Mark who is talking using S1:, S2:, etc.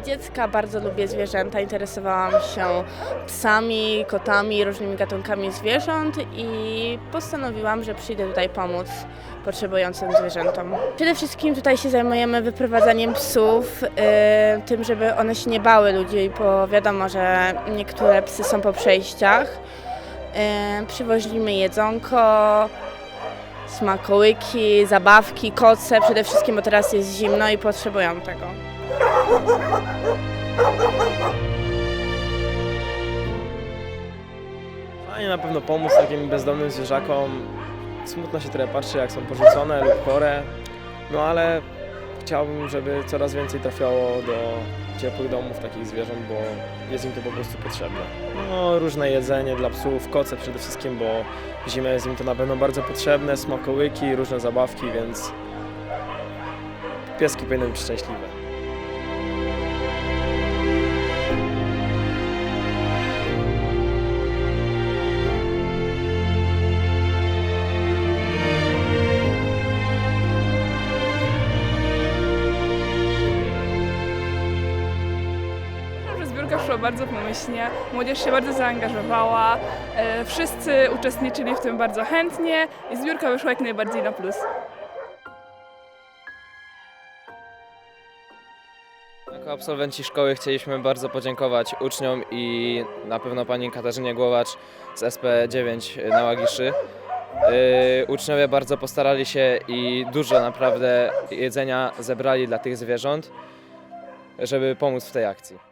S1: dziecka bardzo lubię zwierzęta. Interesowałam się psami, kotami, różnymi gatunkami zwierząt i postanowiłam, że przyjdę tutaj pomóc potrzebującym zwierzętom. Przede wszystkim tutaj się zajmujemy wyprowadzaniem psów, y, tym, żeby one się nie bały ludzi, bo wiadomo, że niektóre psy są po przejściach. Y, przywozimy jedzonko, smakołyki, zabawki, koce, przede wszystkim, bo teraz jest zimno i potrzebują tego.
S2: Fajnie na pewno pomóc takim bezdomnym zwierzakom. Smutno się trochę patrzy, jak są porzucone lub chore. No ale chciałbym, żeby coraz więcej trafiało do ciepłych domów takich zwierząt, bo jest im to po prostu potrzebne. No, różne jedzenie dla psów, koce przede wszystkim, bo w zimę jest im to na pewno bardzo potrzebne, smakołyki, różne zabawki, więc pieski powinny być szczęśliwe.
S3: Zbiórka szła bardzo pomyślnie, młodzież się bardzo zaangażowała, e, wszyscy uczestniczyli w tym bardzo chętnie i zbiórka wyszła jak najbardziej na plus.
S4: Jako absolwenci szkoły chcieliśmy bardzo podziękować uczniom i na pewno pani Katarzynie Głowacz z SP9 na Łagiszy. Yy, uczniowie bardzo postarali się i dużo naprawdę jedzenia zebrali dla tych zwierząt, żeby pomóc w tej akcji.